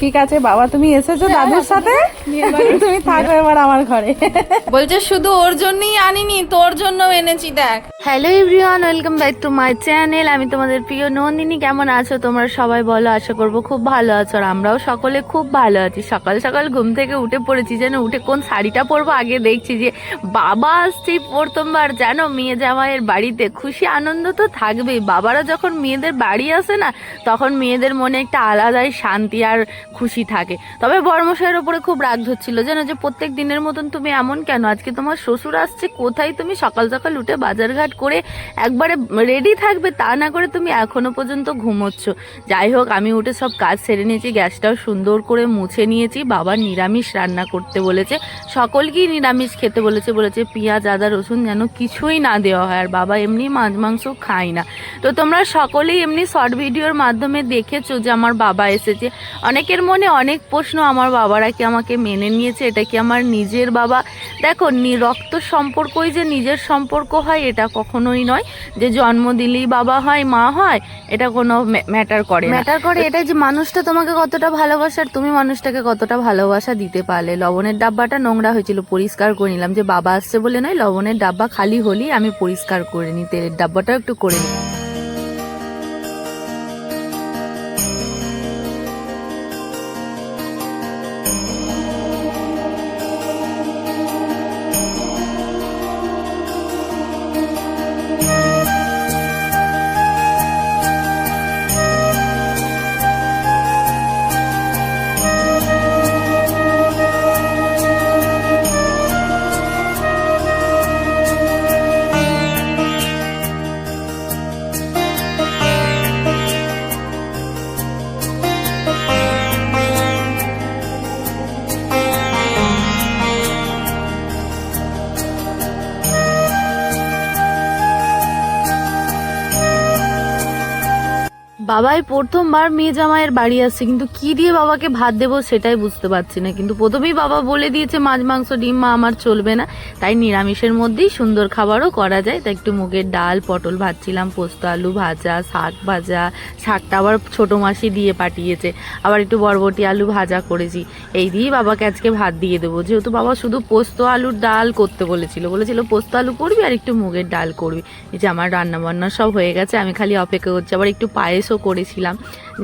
ঠিক আছে বাবা তুমি এসেছ দাদুর সাথে? তুমি থাকো এবার আমার ঘরে। বলছে শুধু ওর জন্যই আনিনি তোর জন্য এনেছি দেখ। Hello everyone welcome back to my channel আমি তোমাদের প্রিয় নন্দিনী কেমন আছো? তোমরা সবাই বলো আশা করব খুব ভালো আছো আর আমরাও সকলে খুব ভালো আছি। সকাল সকাল ঘুম থেকে উঠে পড়েছি যেন উঠে কোন শাড়িটা পরবো আগে দেখছি যে বাবা আসছে প্রথমবার জানো মেয়ে জামাইয়ের বাড়িতে। খুশি আনন্দ তো থাকবেই। বাবারা যখন মেয়েদের বাড়ি আসে না তখন মেয়েদের মনে একটা আলাদাই শান্তি আর খুশি থাকে। তবে বর্মশাইয়ের ওপরে খুব রাগ ধরছিল, যেন যে প্রত্যেক দিনের মতন তুমি এমন কেন? আজকে তোমার শ্বশুর আসছে, কোথায় তুমি সকাল সকাল উঠে বাজারঘাট করে একবারে রেডি থাকবে তা না করে তুমি এখনও পর্যন্ত ঘুমোচ্ছ। যাই হোক, আমি উঠে সব কাজ সেরে নিয়েছি, গ্যাসটাও সুন্দর করে মুছে নিয়েছি, বাবা নিরামিষ রান্না করতে বলেছে, সকলকেই নিরামিষ খেতে বলেছে বলেছে পেঁয়াজ, আদা, রসুন যেন কিছুই না দেওয়া হয়, আর বাবা এমনি মাছ, মাংস খায় না। তো তোমরা সকলেই এমনি শর্ট ভিডিওর মাধ্যমে দেখেছ যে আমার বাবা এসেছে। অনেকের মনে অনেক প্রশ্ন আমার বাবারা কি আমাকে মেনে নিয়েছে? এটা কি আমার নিজের বাবা? দেখো রক্ত সম্পর্কই যে নিজের সম্পর্ক হয়, এটা কখনোই নয়। যে জন্ম দিলেই বাবা হয়, মা হয়, এটা কোনো ম্যাটার করে ম্যাটার করে এটা যে মানুষটা তোমাকে কতটা ভালোবাসার তুমি মানুষটাকে কতটা ভালোবাসা দিতে পারলে। লবণের ডাব্বাটা নোংরা হয়েছিল, পরিষ্কার করে নিলাম। যে বাবা আসছে বলে নয়, লবণের ডাব্বা খালি হলেই আমি পরিষ্কার করে নিই, তেলের ডাব্বাটাও একটু করে নিই। বাবাই প্রথমবার মেয়ে জামাইয়ের বাড়ি আসছে, কিন্তু কি দিয়ে বাবাকে ভাত দেবো সেটাই বুঝতে পারছি না। কিন্তু প্রথমেই বাবা বলে দিয়েছে, মাছ, মাংস, ডিম, মা, আমার চলবে না। তাই নিরামিষের মধ্যেই সুন্দর খাবারও করা যায়। তাই একটু মুগের ডাল, পটল ভাজছিলাম, পোস্ত আলু ভাজা, শাক ভাজা, শাকটা আবার ছোটো মাসি দিয়ে পাঠিয়েছে। আবার একটু বরবটি আলু ভাজা করেছি। এই দিয়েই বাবাকে আজকে ভাত দিয়ে দেবো। যেহেতু বাবা শুধু পোস্ত আলুর ডাল করতে বলেছিল বলেছিল পোস্ত আলু করবি আর একটু মুগের ডাল করবি। এই যে আমার রান্না বান্না সব হয়ে গেছে, আমি খালি অপেক্ষা করছি। আবার একটু পায়েসও করেছিলাম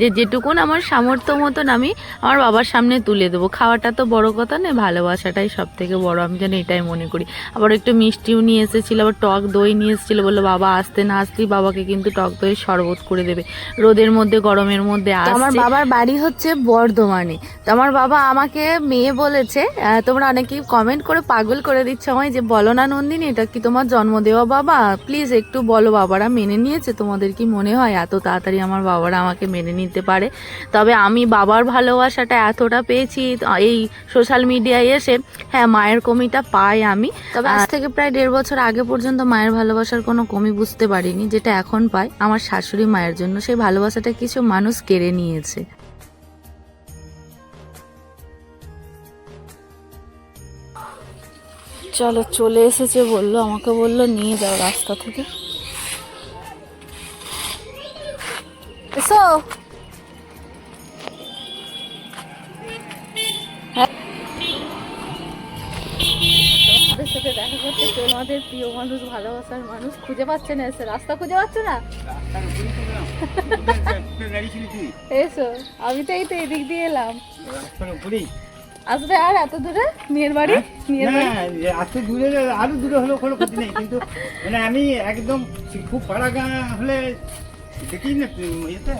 যে যেটুকুন আমার সামর্থ্য মতন আমি আমার বাবার সামনে তুলে দেবো। খাওয়াটা তো বড় কথা নয় ভালোবাসাটাই সব থেকে বড়। আমি যেন এটাই মনে করি। আবার একটু মিষ্টিও নিয়ে এসেছিল আবার টক দই নিয়ে এসেছিল বলল বাবা আসতে না আসতেই বাবাকে কিন্তু টক দই শরবত করে দেবে। রোদের মধ্যে গরমের মধ্যে আমার বাবার বাড়ি হচ্ছে বর্ধমানে। তো আমার বাবা আমাকে মেয়ে বলেছে তোমরা অনেকেই কমেন্ট করে পাগল করে দিচ্ছ আমায় যে বলো না নন্দিনী এটা কি তোমার জন্ম দেওয়া বাবা? প্লিজ একটু বলো বাবারা মেনে নিয়েছে? তোমাদের কি মনে হয় এত তাড়াতাড়ি আমার বাবারা আমাকে মেনে নিতে পারে। তবে আমি বাবার ভালোবাসাটা এতটা পেয়েছি এই সোশ্যাল মিডিয়ায় এসে হ্যাঁ মায়ের কমিটা পাই আমি। তবে আজ থেকে প্রায় দেড় বছর আগে পর্যন্ত মায়ের ভালোবাসার কোনো কমি বুঝতে পারিনি যেটা এখন পাই। আমার শাশুড়ি মায়ের জন্য সেই ভালোবাসাটা কিছু মানুষ কেড়ে নিয়েছে। চলো চলে এসেছে বলল আমাকে বলল নিয়ে যাও রাস্তা থেকে। এসো। সাথে দেখা করতে চলো আমাদের প্রিয় মানুষ ভালোবাসার মানুষ খুঁজে পাচ্ছে না এসে রাস্তা খুঁজে পাচ্ছে না। এসো আমি তো এই তো এদিক দিয়ে এলাম। আসবে আর এত দূরে? মেয়ের বাড়ি? মেয়ের বাড়ি? এত দূরে আরও দূরে হলেও কোনো ক্ষতি নেই কিন্তু মানে আমি একদম খুব পাড়াগা হলে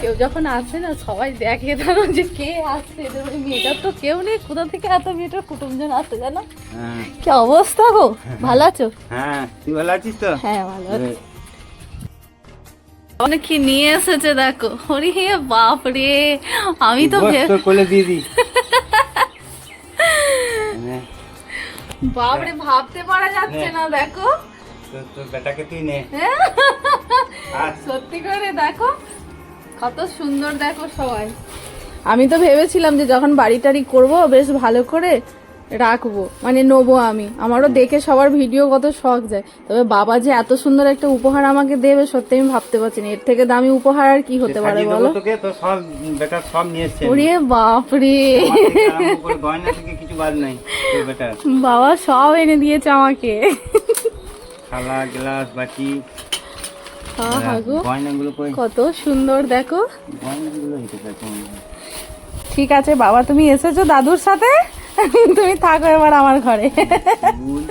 কেউ যখন আসে না সবাই দেখে জানো যে কে আসছে মেয়েটার তো কেউ নেই। কোথা থেকে এত মেয়েটার কুটুমজন আসছে জানো? হ্যাঁ। কি অবস্থা গো? ভালো আছো? হ্যাঁ তুই ভালো আছিস তো? হ্যাঁ ভালো আছি। অনেক কি নিয়ে এসেছে দেখো। হরি হে বাপ রে আমি তো কোলে দিয়ে দি হ্যাঁ, বাপ রে ভাবতে পারা যাচ্ছে না দেখো। তোর বেটাকে তুই নে। হ্যাঁ? সত্যি করে দেখো কত সুন্দর দেখো সবাই। আমি তো ভেবেছিলাম যে যখন বাড়ি টাড়ি করব বেশ ভালো করে রাখব মানে নেব আমি। আমারও দেখে সবার ভিডিও কত শখ যায়। তবে বাবা যে এত সুন্দর একটা উপহার আমাকে দেবে সত্যি আমি ভাবতে পারছি না। এর থেকে দামি উপহার আর কি হতে পারে বলো? ওরে বাপরে। বাবা সব এনে দিয়েছে আমাকে। থালা গ্লাস বাটি হ্যাঁ হ্যাঁ গো কত সুন্দর দেখো। ঠিক আছে বাবা তুমি এসেছ দাদুর সাথে? তুমি থাকো এবার আমার ঘরে। ফুল।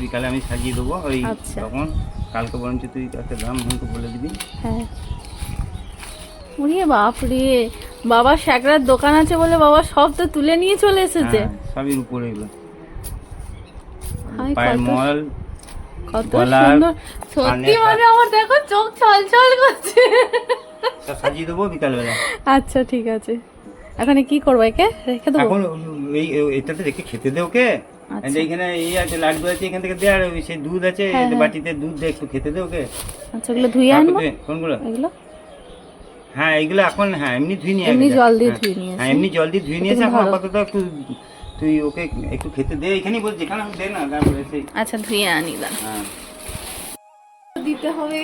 বিকালে আমি সাজিয়ে দেবো ওই আচ্ছা। তখন। কালকে বরঞ্চ তুই একটা দাম আমাকে বলে দিবি। হ্যাঁ। ওরে বাপরে বাবা শ্যাকরার দোকান আছে বলে বাবা সব তো তুলে নিয়ে চলে এসেছে। হ্যাঁ, সবই উপরে এগুলো পায়ের মল কত সুন্দর। সত্যি মানে আমার দেখো চোখ ছলছল করছে। সাজিয়ে দেবো বিকালবেলা। আচ্ছা ঠিক আছে। এখানে কি করব একে? রেখে দেবো? এখন এই এটাতে রেখে খেতে দে ওকে। আচ্ছা। এইখানে এই আছে লাড্ডু আছে এখান থেকে দে আর ওই সেই দুধ আছে হ্যাঁ, হ্যাঁ। বাটিতে দুধ দে একটু খেতে দে ওকে। আচ্ছা ওগুলো ধুয়ে আনব। কোনগুলো? এগুলো? হ্যাঁ এইগুলো এখন হ্যাঁ এমনি ধুই নিয়ে এমনি জল দিয়ে হ্যাঁ, ধুয়ে নিয়ে হ্যাঁ এমনি জল দিয়ে ধুয়ে নিয়ে এখন আপাতত একটু তুই ওকে একটু খেতে দে এখানেই বল যেখানে আমি দে না তারপরে সেই আচ্ছা ধুয়ে আনি দা হ্যাঁ। দিতে হবে।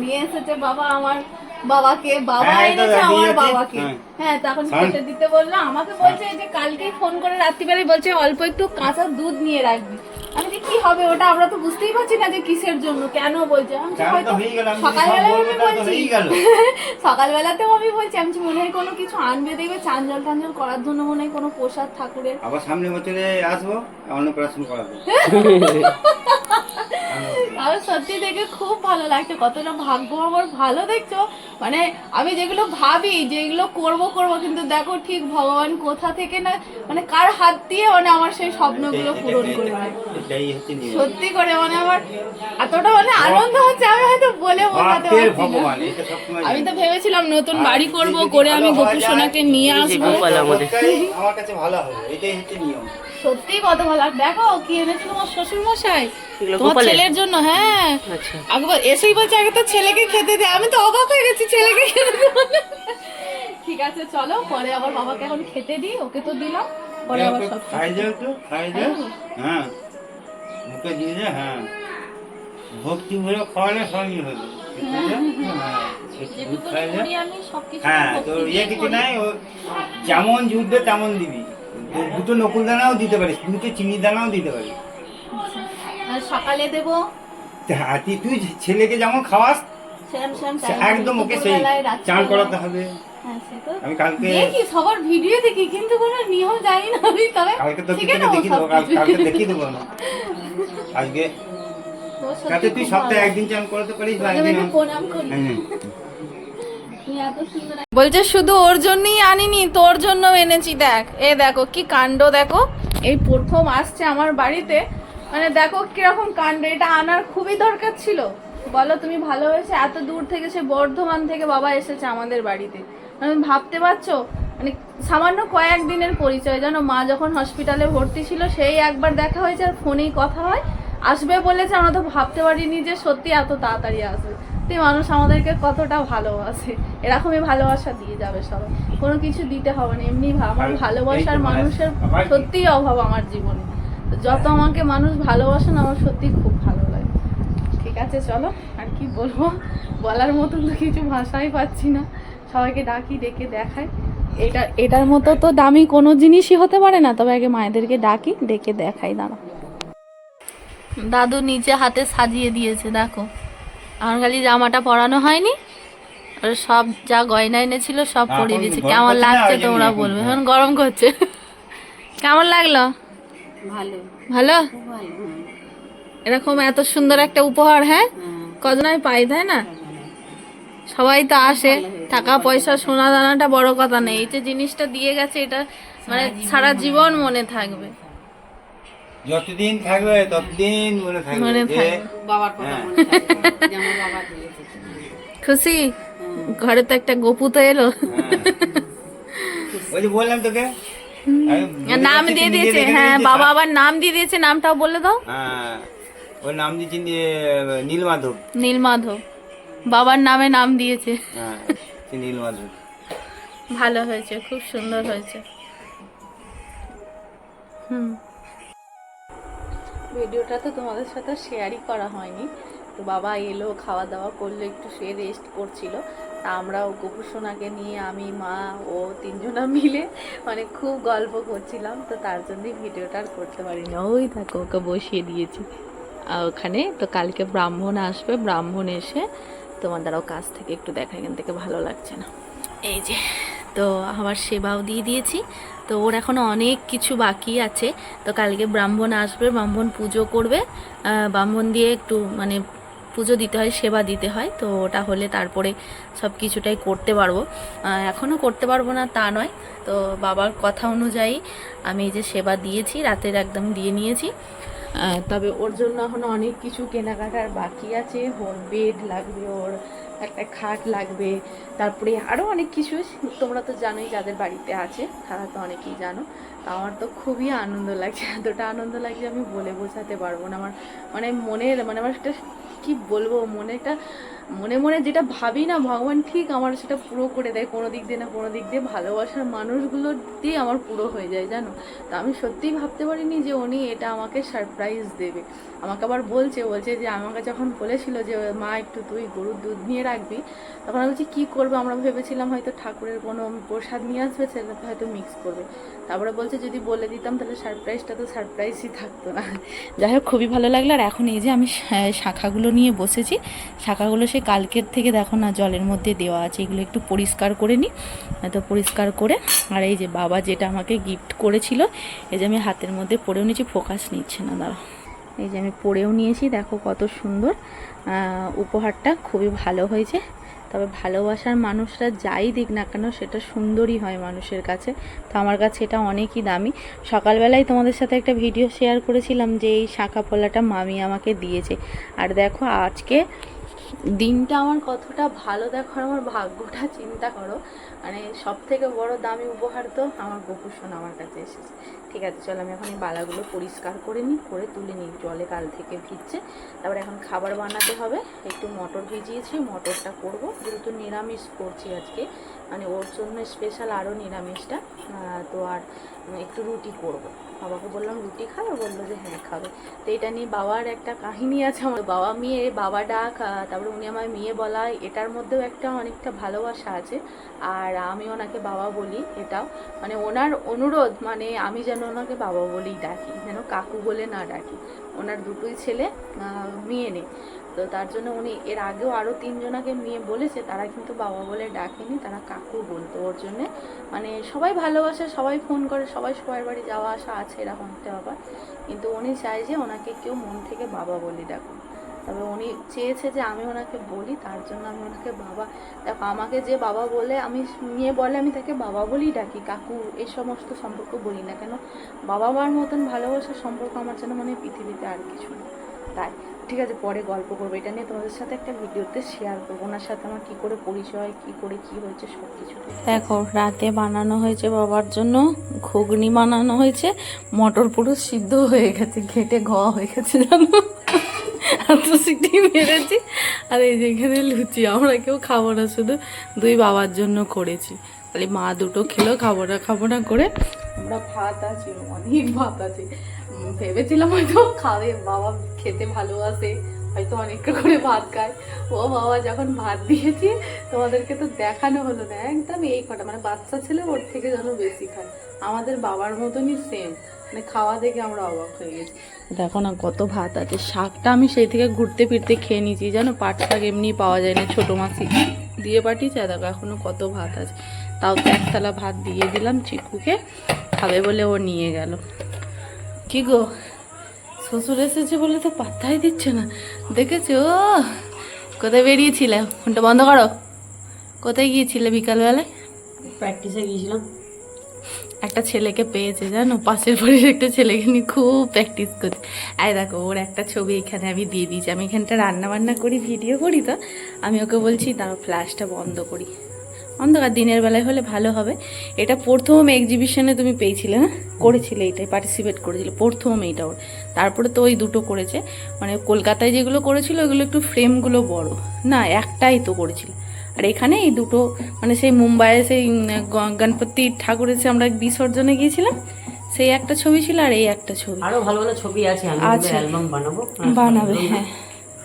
নিয়ে এসেছে বাবা আমার বাবাকে। বাবা হ্যাঁ, এনেছে আমার বাবাকে। হ্যাঁ। হ্যাঁ তখন খেতে দিতে বলল। আমাকে বলছে যে কালকেই ফোন করে রাত্রিবেলায় বলছে অল্প একটু কাঁচা দুধ নিয়ে রাখবি। আমি কি হবে ওটা? আমরা তো বুঝতেই পারছি না যে কিসের জন্য। কেন বলছে? আমি হয়তো হয়ে আমি বলছি। সকালবেলাতেও আমি বলছি আমি মনে হয় কোনো কিছু আনবে দেখবে চাঞ্জল টাঞ্জল করার জন্য মনে হয় কোনো প্রসাদ ঠাকুরের। আবার সামনে বছরে আসব অন্নপ্রাশন করাবো। আর সত্যি দেখে খুব ভালো লাগছে। কতটা ভাগ্য আমার ভালো দেখছ? মানে আমি যেগুলো ভাবি যেগুলো করব করব কিন্তু দেখো ঠিক ভগবান কোথা থেকে না মানে কার হাত দিয়ে মানে আমার সেই স্বপ্নগুলো পূরণ করে সত্যি করে মানে আমার এতটা মানে আনন্দ হচ্ছে আমি হয়তো বলে বোঝাতে আমি তো ভেবেছিলাম নতুন বাড়ি করব করে আমি গোপু সোনাকে নিয়ে আসব। আমার কাছে ভালো হবে এটাই হচ্ছে নিয়ম। সত্যি কত ভালো আর দেখো কি এনেছিল তোমার শ্বশুর মশাই তোমার ছেলের জন্য হ্যাঁ। একবার এসেই বলছে আগে তো ছেলেকে খেতে দে। আমি তো অবাক হয়ে গেছি ছেলেকে খেতে ঠিক আছে চলো পরে আবার বাবাকে এখন খেতে দিই ওকে তো দিলাম। পরে আবার সব খাই যাও তো খাই যাও। হ্যাঁ। মুখে দিয়ে যা হ্যাঁ। ভক্তি ভরে খাওয়ালে সবই হবে। হ্যাঁ, একটু দুধ খাই যা। আমি সবকিছু হ্যাঁ তো ইয়ে কিছু নাই ও যেমন জুটবে তেমন দিবি। দু- দুটো নকুল দানাও দিতে পারিস দুটো চিনি দানাও দিতে পারিস। সকালে দেবো। হ্যাঁ, তুই ছেলেকে যেমন খাওয়াস একদম ওকে সেই চান করাতে হবে। হ্যাঁ আমি কালকে দেখি সবার ভিডিও দেখি কিন্তু কোনো নিয়ম জানি না আমি তবে কালকে তো দেখিয়ে দেবো কালকে দেখিয়ে দেবো না আজকে কালকে তুই সপ্তাহে একদিন চান করাতে পারিস একটু প্রণাম করি। বলছে শুধু ওর জন্যই আনিনি, তোর জন্য এনেছি, দেখ। এ দেখো, কি কাণ্ড দেখো। এই প্রথম আসছে আমার বাড়িতে। মানে দেখো কীরকম কাণ্ড, এটা আনার খুবই দরকার ছিল। বলো, তুমি ভালোবেসে এত দূর থেকে সে বর্ধমান থেকে বাবা এসেছে আমাদের বাড়িতে। মানে ভাবতে পারছ? মানে সামান্য কয়েক দিনের পরিচয়, জানো? মা যখন হসপিটালে ভর্তি ছিল, সেই একবার দেখা হয়েছে আর ফোনেই কথা হয়। আসবে বলেছে, আমরা তো ভাবতে পারিনি যে সত্যি এত তাড়াতাড়ি আসবে। সত্যি মানুষ আমাদেরকে কতটা ভালোবাসে। এরকমই ভালোবাসা দিয়ে যাবে সবাই। কোনো কিছু দিতে হবে না। এমনি আমার ভালোবাসার মানুষের সত্যিই অভাব আমার জীবনে। যত আমাকে মানুষ ভালোবাসেন আমার সত্যি খুব ভালো লাগে। ঠিক আছে চলো। আর কি বলব? বলার মতন তো কিছু ভাষাই পাচ্ছি না। সবাইকে ডাকি ডেকে দেখাই। এটা এটার মতো তো দামি কোনো জিনিসই হতে পারে না। তবে আগে মায়েদেরকে ডাকি ডেকে দেখাই দাঁড়া দাদু নিচে হাতে সাজিয়ে দিয়েছে দেখো। আমার খালি জামাটা পরানো হয়নি আর সব যা গয়না এনেছিল সব এখন পরিয়ে দিয়েছে। কেমন লাগছে তোমরা বলবে হ্যাঁ। এখন গরম করছে। কেমন লাগল? ভালো। এরকম এত সুন্দর একটা উপহার হ্যাঁ? কজনায় পাই তাই না? সবাই তো আসে টাকা পয়সা সোনা দানাটা বড় কথা নেই। এই যে জিনিসটা দিয়ে গেছে এটা মানে সারা জীবন মনে থাকবে। যতদিন থাকবে ততদিন মনে থাকবে। মনে যে- থাকবে। হ্যাঁ। খুশি? ঘরে তো একটা গপু তো এলো। ওই বললাম তোকে নাম দিয়ে দিয়েছে। হ্যাঁ বাবা আবার নাম দিয়ে দিয়েছে নামটাও বলে দাও। হ্যাঁ ওর নাম দিয়েছি নী- নীলমাধব নীলমাধব বাবার নামে নাম দিয়েছে। হ্যাঁ সে নীলমাধব ভালো হয়েছে খুব সুন্দর হয়েছে। হুম। ভিডিওটা তো তোমাদের সাথে শেয়ারই করা হয়নি। তো বাবা এলো খাওয়া দাওয়া করল, একটু সে রেস্ট করছিল। তা আমরাও গোপুসোনাকে নিয়ে, আমি, মা, ও তিনজনা মিলে মানে খুব গল্প করছিলাম। তো তার জন্যই ভিডিওটা আর করতে পারিনি। ওই দেখো, ওকে বসিয়ে দিয়েছি। ওখানে তো কালকে ব্রাহ্মণ আসবে। ব্রাহ্মণ এসে তোমার দ্বারাও কাছ থেকে একটু দেখা, এখান থেকে ভালো লাগছে না। এই যে, তো আমার সেবাও দিয়ে দিয়েছি। তো ওর এখনও অনেক কিছু বাকি আছে। তো কালকে ব্রাহ্মণ আসবে, ব্রাহ্মণ পুজো করবে। ব্রাহ্মণ দিয়ে একটু মানে পুজো দিতে হয়, সেবা দিতে হয়। তো ওটা হলে তারপরে সব কিছুটাই করতে পারব। এখনও করতে পারব না তা নয়। তো বাবার কথা অনুযায়ী আমি এই যে সেবা দিয়েছি, রাতের একদম দিয়ে নিয়েছি। তবে ওর জন্য এখনও অনেক কিছু কেনাকাটার বাকি আছে। ওর বেড লাগবে, ওর একটা খাট লাগবে, তারপরে আরও অনেক কিছু তোমরা তো জানোই যাদের বাড়িতে আছে, তারা তো অনেকেই জানো। আমার তো খুবই আনন্দ লাগছে, এতটা আনন্দ লাগছে আমি বলে বোঝাতে পারব না। আমার মানে মনের মানে আমার একটা কী বলব, মনে একটা মনে মনে যেটা ভাবি না, ভগবান ঠিক আমার সেটা পুরো করে দেয়, কোনো দিক দিয়ে না কোনো দিক দিয়ে ভালোবাসার মানুষগুলো দিয়ে আমার পুরো হয়ে যায়, জানো? তা আমি সত্যিই ভাবতে পারিনি যে উনি এটা আমাকে সারপ্রাইজ দেবে। আমাকে আবার বলছে বলছে যে আমাকে যখন বলেছিল যে, মা, একটু তুই গরুর দুধ নিয়ে রাখবি? তখন আমি বলছি, কী করব? আমরা ভেবেছিলাম হয়তো ঠাকুরের কোনো প্রসাদ নিয়ে আসবে সেটাতে হয়তো মিক্স করবে। তারপরে বলছে, যদি বলে দিতাম তাহলে সারপ্রাইজটা তো সারপ্রাইজই থাকতো না। যাই হোক, খুবই ভালো লাগল। আর এখন এই যে আমি শাখাগুলো নিয়ে বসেছি, শাখাগুলো সে কালকের থেকে দেখো না জলের মধ্যে দেওয়া আছে, এগুলো একটু পরিষ্কার করে নিই তো পরিষ্কার করে, আর এই যে বাবা যেটা আমাকে গিফট করেছিল, এই যে আমি হাতের মধ্যে পরেও নিয়েছি ফোকাস নিচ্ছে না দাঁড়া এই যে আমি পরেও নিয়েছি, দেখো কত সুন্দর। উপহারটা খুবই ভালো হয়েছে। তবে ভালোবাসার মানুষরা যাই দিক না কেন, সেটা সুন্দরই হয় মানুষের কাছে। তো আমার কাছে এটা অনেকই দামি। সকালবেলায় তোমাদের সাথে একটা ভিডিও শেয়ার করেছিলাম যে এই শাঁখা পোলাটা মামি আমাকে দিয়েছে। আর দেখো আজকে দিনটা আমার কতটা ভালো দেখো আমার ভাগ্যটা চিন্তা করো। মানে সব থেকে বড় দামি উপহার তো আমার গোপুসোন আমার কাছে এসেছে। ঠিক আছে, চলো আমি এখন এই বালাগুলো পরিষ্কার করে নিই, করে তুলে নিই, জলে কাল থেকে ভিজছে। তারপর এখন খাবার বানাতে হবে, একটু মটর ভিজিয়েছি, মটরটা করব। যেহেতু নিরামিষ করছি আজকে মানে ওর জন্য স্পেশাল আরও নিরামিষটা। তো আর একটু রুটি করব। বাবাকে বললাম, রুটি খাবে? বলল যে হ্যাঁ খাবে। তো এটা নিয়ে বাবার একটা কাহিনী আছে আমার। বাবা মেয়ে, বাবা ডাক তারপরে উনি আমায় মেয়ে বলা, এটার মধ্যেও একটা অনেকটা ভালোবাসা আছে। আর আমি ওনাকে বাবা বলি এটাও। মানে ওনার অনুরোধ মানে আমি যেন ওনাকে বাবা বলেই ডাকি, যেন কাকু বলে না ডাকি। ওনার দুটোই ছেলে মেয়ে নেই। তো তার জন্য উনি, এর আগেও আরও তিনজনাকে মেয়ে বলেছে, তারা কিন্তু বাবা বলে ডাকেনি, তারা কাকু বলতো ওর জন্যে। মানে সবাই ভালোবাসে, সবাই ফোন করে, সবাই সবার বাড়ি যাওয়া আসা আছে এরকম একটা ব্যাপার। কিন্তু উনি চায় যে ওনাকে কেউ মন থেকে বাবা বলে ডাকুন তবে উনি চেয়েছে যে আমি ওনাকে বলি, তার জন্য আমি ওনাকে বাবা, দেখো আমাকে যে বাবা বলে, আমি মেয়ে বলে আমি তাকে বাবা বলেই ডাকি, কাকু এই সমস্ত সম্পর্ক বলি না কেন? বাবা মার মতন ভালোবাসার সম্পর্ক আমার যেন মানে পৃথিবীতে আর কিছু না। তাই। ঠিক আছে, পরে গল্প করব। এটা নিয়ে তোমাদের সাথে একটা ভিডিওতে শেয়ার করব। ওনার সাথে আমার কি করে পরিচয়, কি করে কি হয়েছে সব কিছু দেখো, রাতে বানানো হয়েছে বাবার জন্য, ঘুগনি বানানো হয়েছে, মটর পুরো সিদ্ধ হয়ে গেছে, ঘেটে ঘ হয়ে গেছে জানো? মেরেছি। আর এই যেখানে লুচি, আমরা কেউ খাব না, শুধু দুই বাবার জন্য করেছি। খালি মা দুটো খেলো, খাব না খাব না করে। আমরা ভাত আছে, অনেক ভাত আছে। ভেবেছিলাম হয়তো খাবে, বাবা খেতে ভালোবাসে, হয়তো অনেকটা করে ভাত খায়। ও বাবা, যখন ভাত দিয়েছি, তোমাদেরকে তো দেখানো হলো না, একদম এই কটা মানে বাচ্চা ছেলে ওর থেকে যেন বেশি খায়। আমাদের বাবার মতনই সেম মানে খাওয়া দেখে আমরা অবাক হয়ে গেছি। দেখো না, কত ভাত আছে, শাকটা আমি সেই থেকে ঘুরতে ফিরতে খেয়ে নিয়েছি, জানো? পাট শাক এমনি পাওয়া যায় না, ছোটো মাছি দিয়ে পাঠিয়েছে দেখো এখনও কত ভাত আছে। তাও তো একতলা ভাত দিয়ে দিলাম, চিকুকে, খাবে বলে ও নিয়ে গেল। কি গো? শ্বশুর এসেছে বলে তো পাত্তাই দিচ্ছে না। দেখেছ? ও কোথায় বেরিয়েছিলে? ফোনটা বন্ধ করো। কোথায় গিয়েছিলে বিকালবেলায়? প্র্যাকটিসে গিয়েছিলাম। একটা ছেলেকে পেয়েছে জানো? পাশের বাড়ির একটা ছেলেকে নিয়ে খুব প্র্যাকটিস করছে। আয় দেখো ওর একটা ছবি এখানে আমি দিয়ে দিয়েছি। আমি এখানটা রান্না বান্না করি ভিডিও করি তো। আমি ওকে বলছি তার ফ্ল্যাশটা বন্ধ করি। অন্ধকার দিনের বেলায় হলে ভালো হবে। এটা প্রথম এক্সিবিশনে তুমি পেয়েছিলে না করেছিলে এটাই পার্টিসিপেট করেছিলে প্রথম এইটা ওর। তারপরে তো ওই দুটো করেছে। মানে কলকাতায় যেগুলো করেছিল ওগুলো একটু ফ্রেমগুলো বড়। না একটাই তো করেছিল। আর এখানে এই দুটো মানে সেই মুম্বাইয়ে সেই গণপতি ঠাকুরের সে আমরা বিসর্জনে গিয়েছিলাম সেই একটা ছবি ছিল আর এই একটা ছবি। আরও ভালো ভালো ছবি আছে আমি অ্যালবাম বানাবো। বানাবে, হ্যাঁ।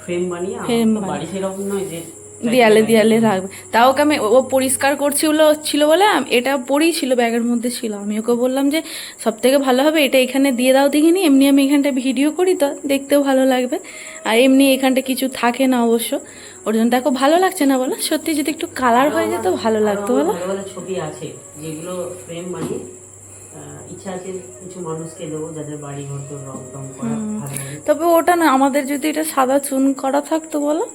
ফ্রেম বানিয়ে বানিয়ে। বাড়ি সেরকম নয় যে দেয়ালে দেয়ালে রাখবে। তা ওকে আমি ও পরিষ্কার করছিল ছিল বলে এটা পরেই ছিল ব্যাগের মধ্যে ছিল। আমি ওকে বললাম যে সব থেকে ভালো হবে এটা এখানে দিয়ে দাও দেখিনি এমনি আমি এখানটা ভিডিও করি তো দেখতেও ভালো লাগবে। আর এমনি এখানটা কিছু থাকে না অবশ্য। ওর জন্য দেখো ভালো লাগছে না বলো সত্যি যদি একটু কালার হয়ে যেত ভালো লাগতো বলো। ছবি আছে যেগুলো ফ্রেম বানিয়ে ইচ্ছা আছে কিছু মানুষকে দেবো যাদের বাড়ি ঘর তো রং টং করা তবে ওটা না আমাদের যদি এটা সাদা চুন করা থাকতো বলো?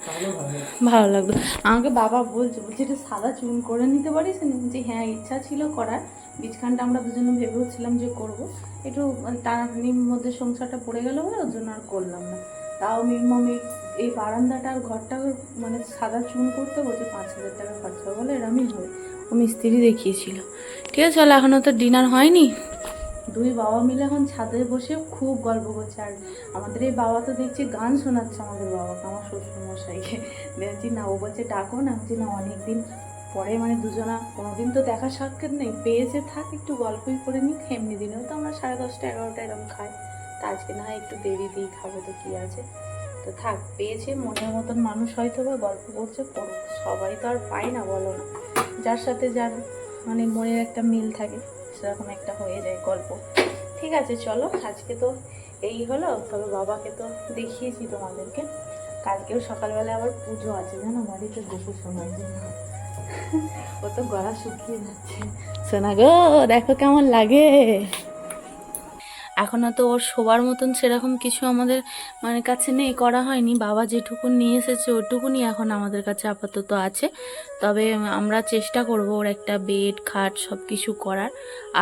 ভালো লাগতো। আমাকে বাবা বলছে বলছে এটা সাদা চুন করে নিতে পারিস? না যে হ্যাঁ ইচ্ছা ছিল করার। বীজখানটা আমরা দুজনে ভেবেছিলাম যে করব। একটু মানে টানাটানির মধ্যে সংসারটা পড়ে গেল বলে ওর জন্য আর করলাম না। তাও মিনিমাম এই এই বারান্দাটা আর ঘরটা মানে সাদা চুন করতে বলছে পাঁচ হাজার টাকা খরচা বলে এরমই হবে। ও মিস্ত্রি দেখিয়েছিল। ঠিক আছে চলো এখনও তো ডিনার হয়নি। দুই বাবা মিলে এখন ছাদে বসে খুব গল্প করছে। আর আমাদের এই বাবা তো দেখছি গান শোনাচ্ছে আমাদের বাবাকে, আমার শ্বশুর মশাইকে দেখছি না, ও বলছে, ডাকো না। বলছি, না, অনেকদিন পরে মানে দুজনা কোনোদিন তো দেখা সাক্ষাৎ নেই। পেয়েছে থাক, একটু গল্পই করে নিই এমনি দিনেও তো আমরা সাড়ে দশটা, এগারোটা এরকম খাই। তা আজকে না হয় একটু দেরি দিই খাব, তো কী আছে? তো থাক, পেয়েছে, মনের মতন মানুষ হয়তো বা গল্প করছে সবাই তো আর পায় না, বলো না। যার সাথে যার মানে মনের একটা মিল থাকে, সেরকম একটা হয়ে যায় গল্প। ঠিক আছে, চলো, আজকে তো এই হলো, তবে বাবাকে তো দেখিয়েছি তোমাদেরকে। কালকেও সকালবেলা আবার পুজো আছে, জানো বাড়িতে গোপু শোনার জন্য। ও তো গলা শুকিয়ে যাচ্ছে। শোনা গো, দেখো কেমন লাগে। এখনও তো ওর শোবার মতন সেরকম কিছু আমাদের মানে কাছে নেই, করা হয়নি। বাবা যেটুকু নিয়ে এসেছে ওটুকুনি এখন আমাদের কাছে আপাতত আছে। তবে আমরা চেষ্টা করব ওর একটা বেড, খাট সব কিছু করার।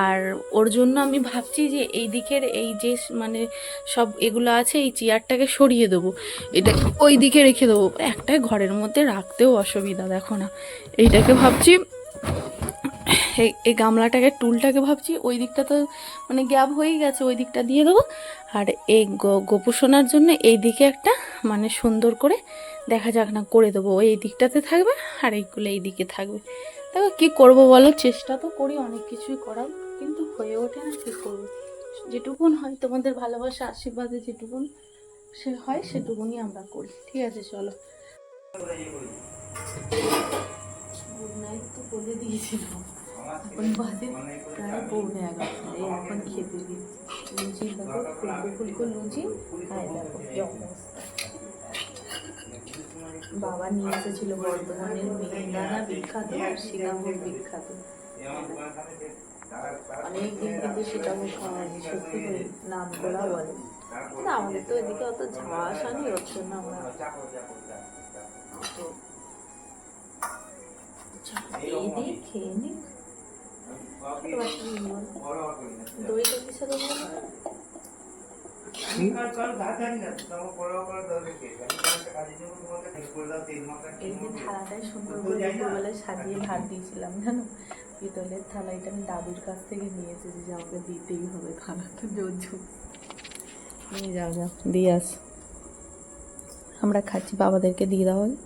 আর ওর জন্য আমি ভাবছি যে এই দিকের এই যে মানে সব এগুলো আছে, এই চেয়ারটাকে সরিয়ে দেবো। এটা ওই দিকে রেখে দেবো। একটা ঘরের মধ্যে রাখতেও অসুবিধা, দেখো না। এইটাকে ভাবছি এই এই গামলাটাকে টুলটাকে ভাবছি ওই দিকটা তো মানে গ্যাপ হয়েই গেছে ওই দিকটা দিয়ে দেবো। আর এই গোপোষণার জন্য এই দিকে একটা মানে সুন্দর করে দেখা যাক না করে দেবো। ওই এই দিকটাতে থাকবে আর এইগুলো এই দিকে থাকবে। দেখো কী করব বলো? চেষ্টা তো করি অনেক কিছুই করার কিন্তু হয়ে ওঠে না কী করব? যেটুকুন হয় তোমাদের ভালোবাসা আশীর্বাদে যেটুকুন সে হয় সেটুকুনই আমরা করি। ঠিক আছে চলো। গুড নাইট তো বলে দিয়েছিলাম। এখন বাজে প্রায় পৌনে এগারোটা। এই এখন খেতে দিচ্ছি লুচি দেখো ফুলকো ফুলকো লুচি, আর দেখো কি অবস্থা। বাবা নিয়ে এসেছিল বর্ধমানের মেঘদানা বিখ্যাত আর সীতাভোগ বিখ্যাত। অনেকদিন কিন্তু সীতাভোগ খাওয়া হয়নি সত্যি করে নাম করা বলে। কিন্তু আমাদের তো এদিকে অত যাওয়া আসা নেই ওর জন্য আমরা। তো দিই খেয়ে নিই ছোট বাচ্চা নিয়ে বলো। দইটা সাজিয়ে ভাত দিয়েছিলাম জানো পিতলের থালা এটা আমি দাদুর কাছ থেকে নিয়ে এসেছি যে আমাকে দিতেই হবে থালাটা জোর জোর নিয়ে যাও যাও দিয়ে আস আমরা খাচ্ছি বাবাদেরকে, দিয়ে দাও আগে।